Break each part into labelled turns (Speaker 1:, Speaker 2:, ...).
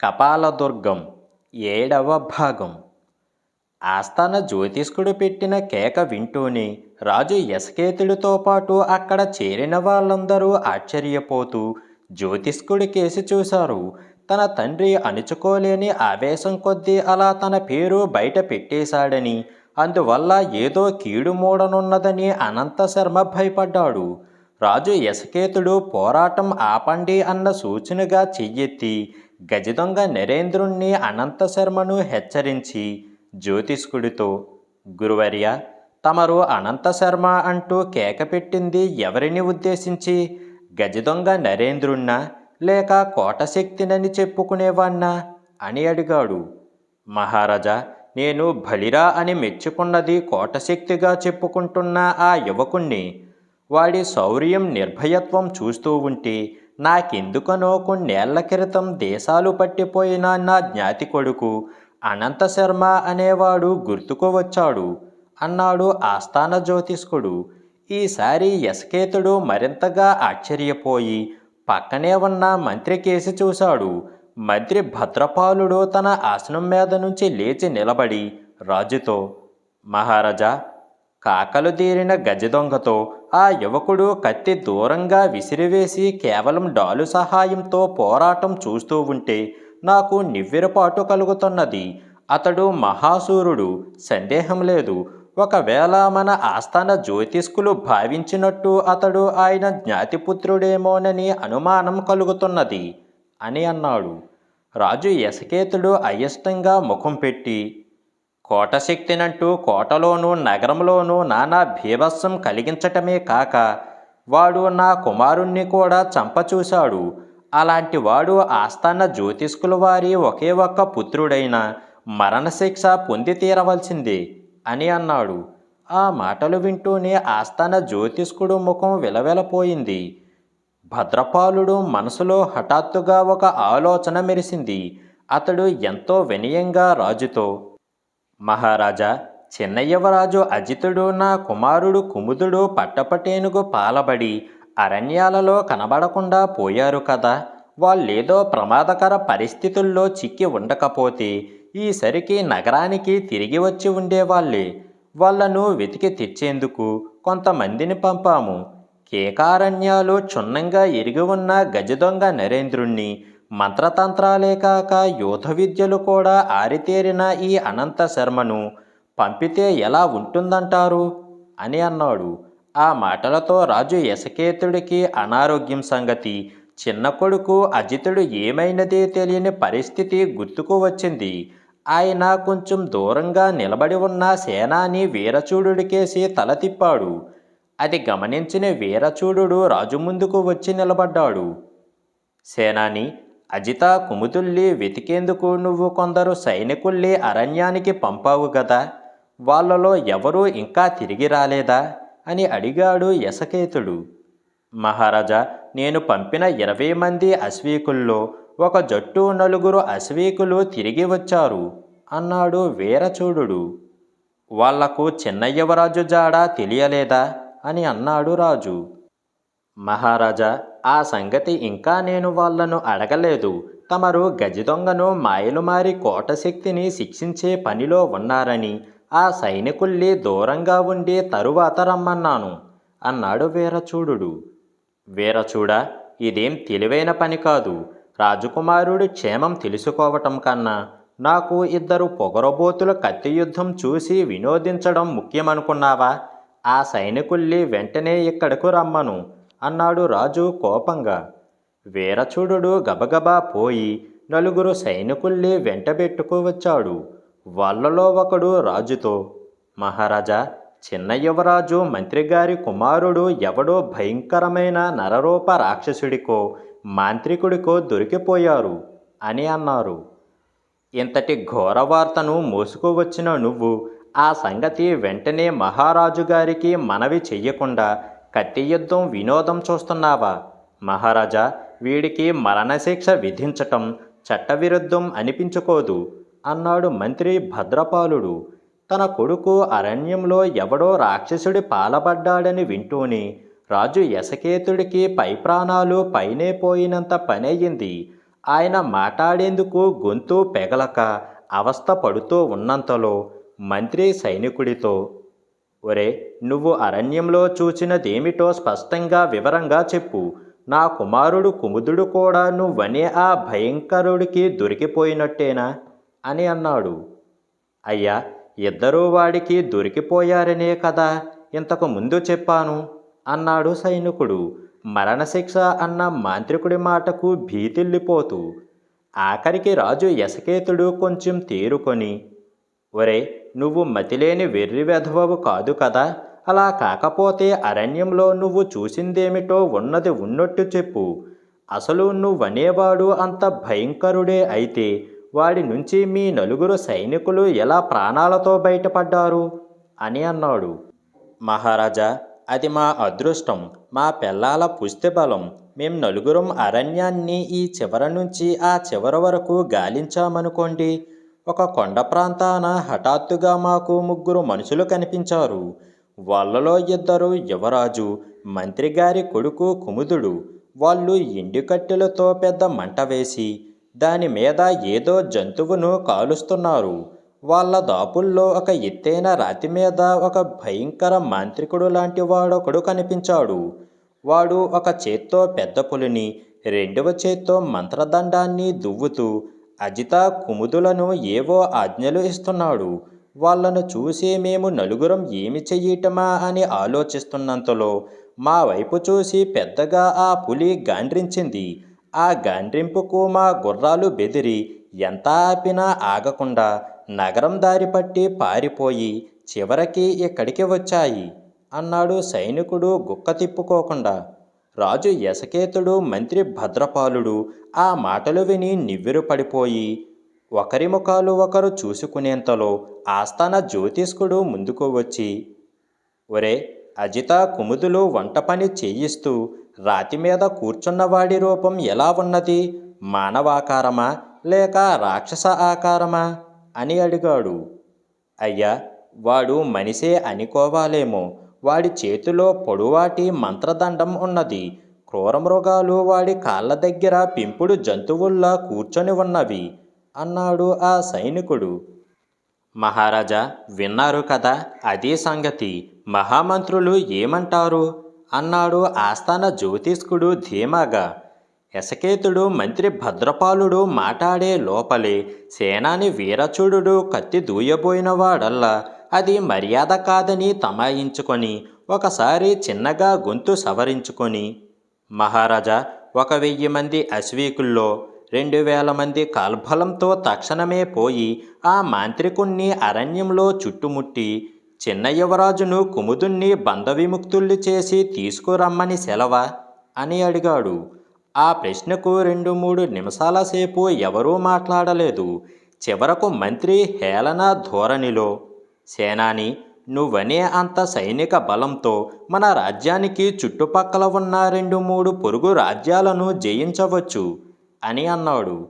Speaker 1: కపాలదుర్గం ఏడవ భాగం. ఆస్థాన జ్యోతిష్కుడు పెట్టిన కేక వింటూనే రాజు యశకేతుడితో పాటు అక్కడ చేరిన వాళ్ళందరూ ఆశ్చర్యపోతూ జ్యోతిష్కుడి కేసి చూశారు. తన తండ్రి అణుచుకోలేని ఆవేశం కొద్దీ అలా తన పేరు బయట పెట్టేశాడని అందువల్ల ఏదో కీడు మూడనున్నదని అనంత శర్మ భయపడ్డాడు. రాజు యశకేతుడు పోరాటం ఆపండి అన్న సూచనగా చెయ్యెత్తి గజదొంగ నరేంద్రుణ్ణి అనంత శర్మను హెచ్చరించి జ్యోతిష్కుడితో గురువర్య తమరు అనంత శర్మ అంటూ కేక పెట్టింది ఎవరిని ఉద్దేశించి? గజదొంగ నరేంద్రుణ్ణా? లేక కోటశక్తినని చెప్పుకునేవాణ్ణా? అని అడిగాడు. మహారాజా నేను బలిరా అని మెచ్చుకున్నది కోటశక్తిగా చెప్పుకుంటున్న ఆ యువకుణ్ణి. వాడి శౌర్యం నిర్భయత్వం చూస్తూ ఉంటే నాకెందుకనో కొన్నేళ్ళ క్రితం దేశాలు పట్టిపోయిన నా జ్ఞాతి కొడుకు అనంత శర్మ అనేవాడు గుర్తుకు వచ్చాడు అన్నాడు ఆస్థాన జ్యోతిష్కుడు. ఈసారి యశకేతుడు మరింతగా ఆశ్చర్యపోయి పక్కనే ఉన్న మంత్రి కేసి చూశాడు. మంత్రి భద్రపాలుడు తన ఆసనం మీద నుంచి లేచి నిలబడి రాజుతో మహారాజా కాకలు తీరిన గజదొంగతో ఆ యువకుడు కత్తి దూరంగా విసిరివేసి కేవలం డాలు సహాయంతో పోరాటం చూస్తూ ఉంటే నాకు నివ్వెరపాటు కలుగుతున్నది. అతడు మహాసూరుడు సందేహం లేదు. ఒకవేళ మన ఆస్థాన జ్యోతిష్కులు భావించినట్టు అతడు ఆయన జ్ఞాతిపుత్రుడేమోనని అనుమానం కలుగుతున్నది అని అన్నాడు. రాజు యశకేతుడు అయిష్టంగా ముఖం పెట్టి కోటశక్తినంటూ కోటలోనూ నగరంలోనూ నానా భీభత్సం కలిగించటమే కాక వాడు నా కుమారుణ్ణి కూడా చంపచూశాడు. అలాంటి వాడు ఆస్థాన జ్యోతిష్కుల వారి ఒకే ఒక్క పుత్రుడైన మరణశిక్ష పొంది తీరవలసిందే అని అన్నాడు. ఆ మాటలు వింటూనే ఆస్థాన జ్యోతిష్కుడు ముఖం విలవెలపోయింది. భద్రపాలుడు మనసులో హఠాత్తుగా ఒక ఆలోచన మెరిసింది. అతడు ఎంతో వినయంగా రాజుతో మహారాజా చిన్నయ్యవరాజు అజితుడు నా కుమారుడు కుముదుడు పట్టపటేనుగు పాలబడి అరణ్యాలలో కనబడకుండా పోయారు కదా. వాళ్ళేదో ప్రమాదకర పరిస్థితుల్లో చిక్కి ఉండకపోతే ఈసరికి నగరానికి తిరిగి వచ్చి ఉండేవాళ్ళే. వాళ్ళను వెతికి తెచ్చేందుకు కొంతమందిని పంపాము. కేకారణ్యాలు క్షుణ్ణంగా ఎరిగి ఉన్న గజదొంగ నరేంద్రుణ్ణి మంత్రతంత్రాలే కాక యూధ విద్యలు కూడా ఆరితేరిన ఈ అనంత శర్మను పంపితే ఎలా ఉంటుందంటారు? అని అన్నాడు. ఆ మాటలతో రాజు యశకేతుడికి అనారోగ్యం సంగతి చిన్న కొడుకు అజితుడు ఏమైనదే తెలియని పరిస్థితి గుర్తుకు వచ్చింది. ఆయన కొంచెం దూరంగా నిలబడి ఉన్న సేనాని వీరచూడుడికేసి తల తిప్పాడు. అది గమనించిన వీరచూడు రాజు ముందుకు వచ్చి నిలబడ్డాడు. సేనాని అజిత కుముతుల్లి వెతికేందుకు నువ్వు కొందరు సైనికుల్ని అరణ్యానికి పంపావు కదా వాళ్ళలో ఎవరూ ఇంకా తిరిగి రాలేదా? అని అడిగాడు యశకేతుడు. మహారాజా నేను పంపిన ఇరవై మంది అశ్వీకుల్లో ఒక జట్టు నలుగురు అశ్వీకులు తిరిగి వచ్చారు అన్నాడు వీరచూడు వాళ్ళకు చిన్నయ్యవరాజు జాడ తెలియలేదా? అని అన్నాడు రాజు. మహారాజా ఆ సంగతి ఇంకా నేను వాళ్ళను అడగలేదు. తమరు గజదొంగను మాయలుమారి కోటశక్తిని శిక్షించే పనిలో ఉన్నారని ఆ సైనికుల్ని దూరంగా ఉండి తరువాత రమ్మన్నాను అన్నాడు వీరచూడు వీరచూడ ఇదేం తెలివైన పని కాదు. రాజకుమారుడి క్షేమం తెలుసుకోవటం కన్నా నాకు ఇద్దరు పొగరబోతుల కత్తి యుద్ధం చూసి వినోదించడం ముఖ్యమనుకున్నావా? ఆ సైనికుల్ని వెంటనే ఇక్కడకు రమ్మను అన్నాడు రాజు కోపంగా. వీరచూడు గబగబా పోయి నలుగురు సైనికుల్ని వెంటబెట్టుకు వచ్చాడు వాళ్ళలో ఒకడు రాజుతో మహారాజా చిన్న యువరాజు మంత్రిగారి కుమారుడు ఎవడో భయంకరమైన నరరూప రాక్షసుడికో మాంత్రికుడికో దొరికిపోయారు అని అన్నారు. ఇంతటి ఘోరవార్తను మోసుకువచ్చిన నువ్వు ఆ సంగతి వెంటనే మహారాజు గారికి మనవి చెయ్యకుండా కత్తి యుద్ధం వినోదం చూస్తున్నావా? మహారాజా వీడికి మరణశిక్ష విధించటం చట్టవిరుద్ధం అనిపించుకోదు అన్నాడు మంత్రి భద్రపాలుడు. తన కొడుకు అరణ్యంలో ఎవడో రాక్షసుడి పాలబడ్డాడని వింటూనే రాజు యశకేతుడికి పై ప్రాణాలు పైనే పోయినంత పనయ్యింది ఆయన మాట్లాడేందుకు గొంతు పెగలక అవస్థ పడుతూ ఉన్నంతలో మంత్రి సైనికుడితో ఒరే నువ్వు అరణ్యంలో చూచినదేమిటో స్పష్టంగా వివరంగా చెప్పు. నా కుమారుడు కుముదుడు కూడా నువ్వనే ఆ భయంకరుడికి దొరికిపోయినట్టేనా? అని అన్నాడు. అయ్యా ఇద్దరూ వాడికి దొరికిపోయారనే కదా ఇంతకు ముందు చెప్పాను అన్నాడు సైనికుడు. మరణశిక్ష అన్న మాంత్రికుడి మాటకు భీతిల్లిపోతూ. ఆఖరికి రాజు యశకేతుడు కొంచెం తేరుకొని ఒరే నువ్వు మతిలేని వెర్రి వెధవవు కాదు కదా. అలా కాకపోతే అరణ్యంలో నువ్వు చూసిందేమిటో ఉన్నది ఉన్నట్టు చెప్పు. అసలు నువ్వనేవాడు అంత భయంకరుడే అయితే వాడి నుంచి మీ నలుగురు సైనికులు ఎలా ప్రాణాలతో బయటపడ్డారు? అని అన్నాడు. మహారాజా అది మా అదృష్టం. మా పిల్లాల పుష్టి బలం మేం నలుగురం అరణ్యాన్ని ఈ చివర నుంచి ఆ చివర వరకు గాలించామనుకోండి. ఒక కొండ ప్రాంతాన హఠాత్తుగా మాకు ముగ్గురు మనుషులు కనిపించారు. వాళ్ళలో ఇద్దరు యువరాజు మంత్రి గారి కొడుకు కుముదుడు. వాళ్ళు ఎండు కట్టెలతో పెద్ద మంట వేసి దాని మీద ఏదో జంతువును కాలుస్తున్నారు. వాళ్ళ దాపుల్లో ఒక ఎత్తైన రాతి మీద ఒక భయంకర మాంత్రికుడు లాంటి వాడొకడు కనిపించాడు. వాడు ఒక చేత్తో పెద్ద పులిని రెండవ చేత్తో మంత్రదండాన్ని దువ్వుతూ అజిత కుముదులను ఏవో ఆజ్ఞలు ఇస్తున్నాడు. వాళ్ళను చూసి మేము నలుగురం ఏమి చెయ్యటమా అని ఆలోచిస్తున్నంతలో మా వైపు చూసి పెద్దగా ఆ పులి గాండ్రించింది. ఆ గాండ్రింపుకు మా గుర్రాలు బెదిరి ఎంత ఆపినా ఆగకుండా నగరం దారి పట్టి పారిపోయి చివరికి ఇక్కడికి వచ్చాయి? అన్నాడు సైనికుడు గుక్క తిప్పుకోకుండా. రాజు యశకేతుడు మంత్రి భద్రపాలుడు ఆ మాటలు విని నివ్వెరు పడిపోయి ఒకరి ముఖాలు ఒకరు చూసుకునేంతలో ఆస్థాన జ్యోతిష్కుడు ముందుకు వచ్చి ఒరే అజిత కుముదులు వంట పని చేయిస్తూ రాతి మీద కూర్చున్నవాడి రూపం ఎలా ఉన్నది? మానవాకారమా లేక రాక్షస ఆకారమా? అని అడిగాడు. అయ్యా వాడు మనిషే అనుకోవాలేమో వాడి చేతిలో పొడువాటి మంత్రదండం ఉన్నది. క్రూరమృగాలు వాడి కాళ్ళ దగ్గర పెంపుడు జంతువుల్లా కూర్చొని ఉన్నవి అన్నాడు ఆ సైనికుడు. మహారాజా విన్నారు కదా అదే సంగతి. మహామంత్రులు ఏమంటారు? అన్నాడు ఆస్థాన జ్యోతిష్కుడు ధీమాగా. యసకేతుడు మంత్రి భద్రపాలుడు మాటాడే లోపలే సేనాని వీరచుడు కత్తి దూయబోయిన వాడల్లా అది మర్యాద కాదని తమాయించుకొని ఒకసారి చిన్నగా గొంతు సవరించుకొని మహారాజా ఒక వెయ్యి మంది అశ్వీకుల్లో రెండు వేల మంది కాల్బలంతో తక్షణమే పోయి ఆ మాంత్రికుణ్ణి అరణ్యంలో చుట్టుముట్టి చిన్న యువరాజును కుముదుణ్ణి బంధవిముక్తుల్ని చేసి తీసుకురమ్మని సెలవా? అని అడిగాడు. ఆ ప్రశ్నకు రెండు మూడు నిమిషాల సేపు ఎవరూ మాట్లాడలేదు. చివరకు మంత్రి హేళన ధోరణిలో సేనాని నువ్వనే అంత సైనిక బలంతో మన రాజ్యానికి చుట్టుపక్కల ఉన్న రెండు మూడు పొరుగు రాజ్యాలను జయించవచ్చు అని అన్నాడు.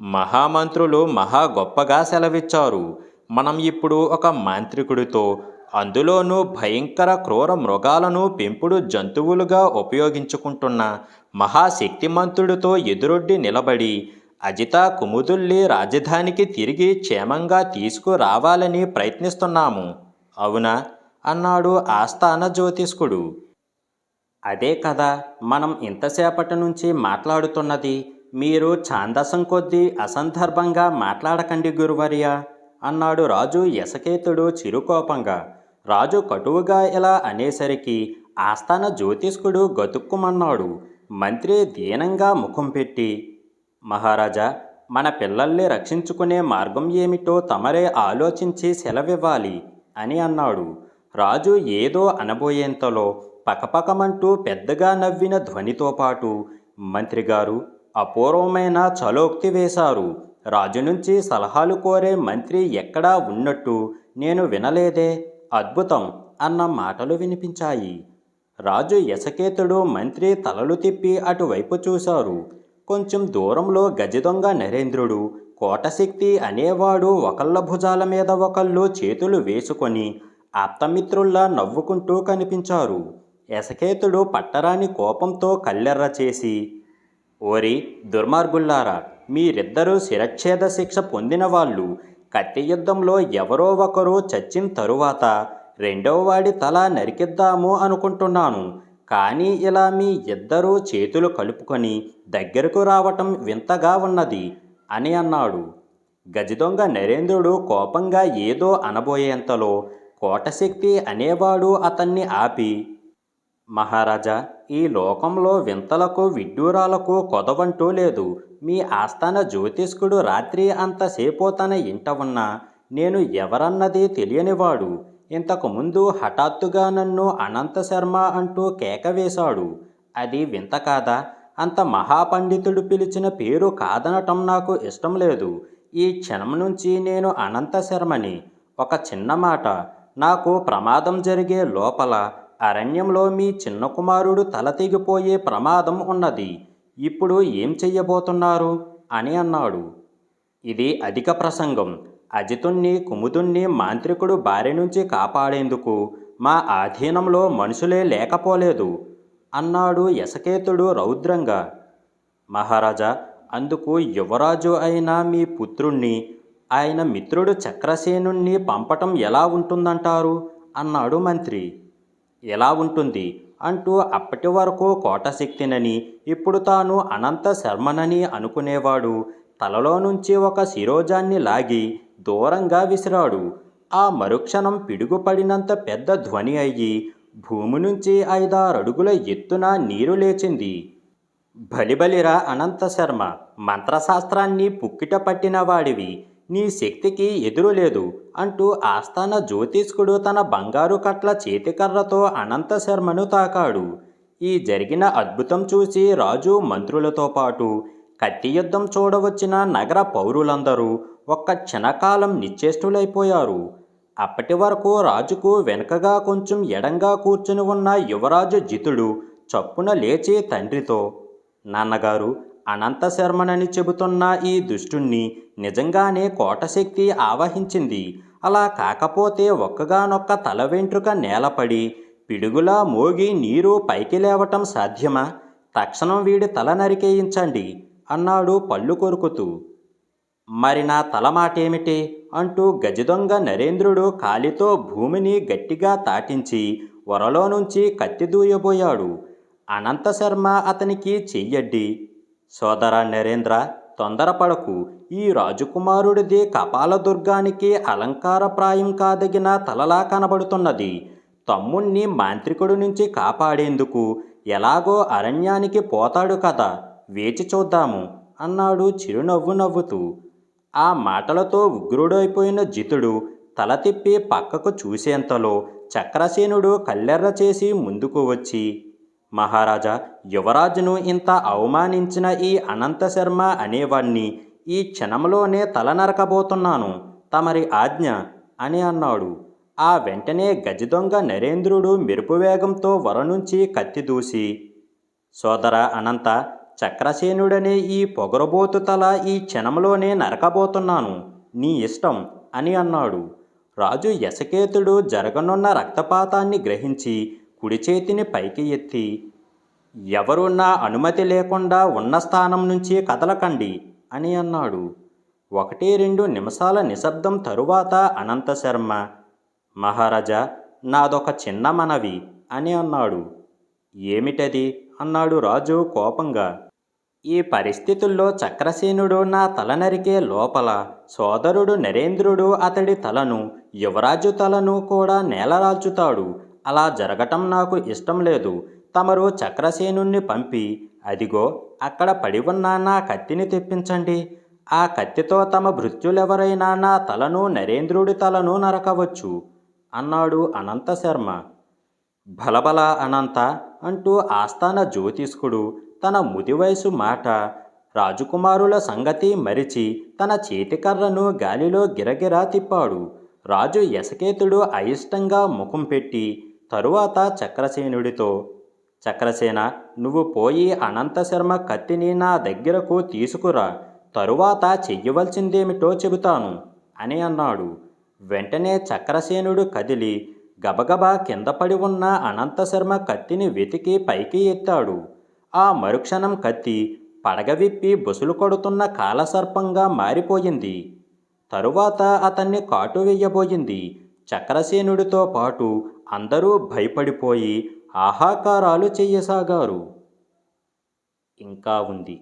Speaker 1: మహామంత్రులు మహా గొప్పగా సెలవిచ్చారు. మనం ఇప్పుడు ఒక మాంత్రికుడితో అందులోనూ భయంకర క్రూర మృగాలను పెంపుడు జంతువులుగా ఉపయోగించుకుంటున్న మహాశక్తిమంతుడితో ఎదురొడ్డి నిలబడి అజిత కుముదుల్లి రాజధానికి తిరిగి క్షేమంగా తీసుకురావాలని ప్రయత్నిస్తున్నాము. అవునా? అన్నాడు ఆస్థాన జ్యోతిష్కుడు. అదే కదా మనం ఇంతసేపటి నుంచి మాట్లాడుతున్నది మీరు ఛాందసం కొద్దీ అసందర్భంగా మాట్లాడకండి గురువర్య అన్నాడు రాజు యశకేతుడు చిరుకోపంగా. రాజు కటువుగా ఇలా అనేసరికి ఆస్థాన జ్యోతిష్కుడు గతుక్కుమన్నాడు. మంత్రి దీనంగా ముఖం పెట్టి మహారాజా మన పిల్లల్ని రక్షించుకునే మార్గం ఏమిటో తమరే ఆలోచించి సెలవివ్వాలి అని అన్నాడు. రాజు ఏదో అనబోయేంతలో పకపకమంటూ పెద్దగా నవ్విన ధ్వనితో పాటు మంత్రిగారు అపూర్వమైన చలోక్తి వేశారు. రాజు నుంచి సలహాలు కోరే మంత్రి ఎక్కడా ఉన్నట్టు నేను వినలేదే. అద్భుతం! అన్న మాటలు వినిపించాయి. రాజు ఎసకేతుడు మంత్రి తలలు తిప్పి అటువైపు చూశారు. కొంచెం దూరంలో గజదొంగ నరేంద్రుడు కోటశక్తి అనేవాడు ఒకళ్ళ భుజాల మీద ఒకళ్ళు చేతులు వేసుకొని ఆప్తమిత్రుల్లా నవ్వుకుంటూ కనిపించారు. ఎసకేతుడు పట్టరాని కోపంతో కళ్ళెర్ర చేసి ఓరి దుర్మార్గుల్లారా మీరిద్దరూ శిరచ్ఛేద శిక్ష పొందిన వాళ్ళు కత్తి యుద్ధంలో ఎవరో ఒకరు చచ్చిన తరువాత రెండవ వాడి తల నరికిద్దాము అనుకుంటున్నాను. కానీ ఇలా మీ ఇద్దరూ చేతులు కలుపుకొని దగ్గరకు రావటం వింతగా ఉన్నది అని అన్నాడు. గజదొంగ నరేంద్రుడు కోపంగా ఏదో అనబోయేంతలో కోటశక్తి అనేవాడు అతన్ని ఆపి మహారాజా ఈ లోకంలో వింతలకు విడ్డూరాలకు కొదవంటూ లేదు. మీ ఆస్థాన జ్యోతిష్కుడు రాత్రి అంతసేపు తన ఇంట ఉన్నా నేను ఎవరన్నది తెలియనివాడు. ఇంతకుముందు హఠాత్తుగా నన్ను అనంత శర్మ అంటూ కేక వేశాడు. అది వింత కాదా? అంత మహాపండితుడు పిలిచిన పేరు కాదనటం నాకు ఇష్టం లేదు. ఈ క్షణం నుంచి నేను అనంత శర్మని. ఒక చిన్న మాట. నాకు ప్రమాదం జరిగే లోపల అరణ్యంలో మీ చిన్న కుమారుడు తల తెగిపోయే ప్రమాదం ఉన్నది. ఇప్పుడు ఏం చెయ్యబోతున్నారు? అని అన్నాడు. ఇది అధిక ప్రసంగం. అజితుణ్ణి కుముదుణ్ణి మాంత్రికుడు బారి నుంచి కాపాడేందుకు మా ఆధీనంలో మనుషులే లేకపోలేదు అన్నాడు యశకేతుడు రౌద్రంగా. మహారాజా అందుకు యువరాజు అయిన మీ పుత్రుణ్ణి ఆయన మిత్రుడు చక్రసేనుణ్ణి పంపటం ఎలా ఉంటుందంటారు? అన్నాడు మంత్రి. ఎలా ఉంటుంది? అంటూ అప్పటి వరకు కోటశక్తినని ఇప్పుడు తాను అనంత శర్మనని అనుకునేవాడు. తలలో నుంచి ఒక శిరోజాన్ని లాగి దూరంగా విసిరాడు. ఆ మరుక్షణం పిడుగుపడినంత పెద్ద ధ్వని అయ్యి భూమి నుంచి ఐదారడుగుల ఎత్తున నీరు లేచింది. బలిబలిరా అనంత శర్మ మంత్రశాస్త్రాన్ని పుక్కిట పట్టిన వాడివి నీ శక్తికి ఎదురులేదు అంటూ ఆస్థాన జ్యోతిష్కుడు తన బంగారు కట్ల చేతికర్రతో అనంత శర్మను తాకాడు. ఈ జరిగిన అద్భుతం చూసి రాజు మంత్రులతో పాటు కత్తి యుద్ధం చూడవచ్చిన నగర పౌరులందరూ ఒక్క క్షణకాలం నిశ్చేష్టులైపోయారు. అప్పటి వరకు రాజుకు వెనుకగా కొంచెం ఎడంగా కూర్చుని ఉన్న యువరాజు జితుడు చప్పున లేచి తండ్రితో నాన్నగారు అనంత శర్మనని చెబుతున్న ఈ దుష్టుణ్ణి నిజంగానే కోటశక్తి ఆవహించింది. అలా కాకపోతే ఒక్కగానొక్క తల వెంట్రుక నేలపడి పిడుగులా మోగి నీరు పైకి లేవటం సాధ్యమా? తక్షణం వీడి తల నరికేయించండి అన్నాడు పళ్ళు కొరుకుతూ. మరి నా తల మాటేమిటి అంటూ గజదొంగ నరేంద్రుడు కాలితో భూమిని గట్టిగా తాటించి వరలో నుంచి కత్తి దూయబోయాడు. అనంత శర్మ అతనికి చెయ్యడ్డి సోదరా నరేంద్ర తొందరపడకు. ఈ రాజకుమారుడిది కపాలదుర్గానికి అలంకారప్రాయం కాదగిన తలలా కనబడుతున్నది. తమ్ముణ్ణి మాంత్రికుడి నుంచి కాపాడేందుకు ఎలాగో అరణ్యానికి పోతాడు కదా వేచి చూద్దాము అన్నాడు చిరునవ్వు నవ్వుతూ. ఆ మాటలతో ఉగ్రుడైపోయిన జితుడు తల తిప్పి పక్కకు చూసేంతలో చక్రసేనుడు కల్లెర్ర చేసి ముందుకు వచ్చి మహారాజా యువరాజును ఇంత అవమానించిన ఈ అనంత శర్మ అనేవాణ్ణి ఈ క్షణంలోనే తల నరకబోతున్నాను తమరి ఆజ్ఞ అని అన్నాడు. ఆ వెంటనే గజదొంగ నరేంద్రుడు మెరుపు వేగంతో వర నుంచి కత్తి దూసి సోదర అనంత చక్రసేనుడనే ఈ పొగరబోతు తల ఈ క్షణంలోనే నరకబోతున్నాను. నీ ఇష్టం అని అన్నాడు. రాజు యశకేతుడు జరగనున్న రక్తపాతాన్ని గ్రహించి కుడి చేతిని పైకి ఎత్తి ఎవరు నా అనుమతి లేకుండా ఉన్న స్థానం నుంచి కదలకండి అని అన్నాడు. ఒకటి రెండు నిమిషాల నిశ్శబ్దం తరువాత అనంత శర్మ మహారాజా నాదొక చిన్న మనవి అని అన్నాడు. ఏమిటది? అన్నాడు రాజు కోపంగా. ఈ పరిస్థితుల్లో చక్రసేనుడు నా తల నరికే లోపల సోదరుడు నరేంద్రుడు అతడి తలను యువరాజు తలను కూడా నేలరాల్చుతాడు. అలా జరగటం నాకు ఇష్టం లేదు. తమరు చక్రసేనుణ్ణి పంపి అదిగో అక్కడ పడి ఉన్న నా కత్తిని తెప్పించండి. ఆ కత్తితో తమ భృత్యులెవరైనా నా తలను నరేంద్రుడి తలను నరకవచ్చు అన్నాడు అనంత శర్మ. బలబల అనంత అంటూ ఆస్థాన జ్యోతిష్కుడు తన ముదివయసు మాట రాజకుమారుల సంగతి మరిచి తన చేతికర్రను గాలిలో గిరగిరా తిప్పాడు. రాజు యశకేతుడు అయిష్టంగా ముఖం పెట్టి తరువాత చక్రసేనుడితో చక్రసేన నువ్వు పోయి అనంతశర్మ కత్తిని నా దగ్గరకు తీసుకురా. తరువాత చెయ్యవలసిందేమిటో చెబుతాను అని అన్నాడు. వెంటనే చక్రసేనుడు కదిలి గబగబా కింద పడి ఉన్న అనంతశర్మ కత్తిని వెతికి పైకి ఎత్తాడు. ఆ మరుక్షణం కత్తి పడగ విప్పి బుసులు కొడుతున్న కాలసర్పంగా మారిపోయింది. తరువాత అతన్ని కాటు వెయ్యబోయింది చక్రసేనుడితో పాటు అందరూ భయపడిపోయి ఆహాకారాలు చేయసాగారు. ఇంకా ఉంది.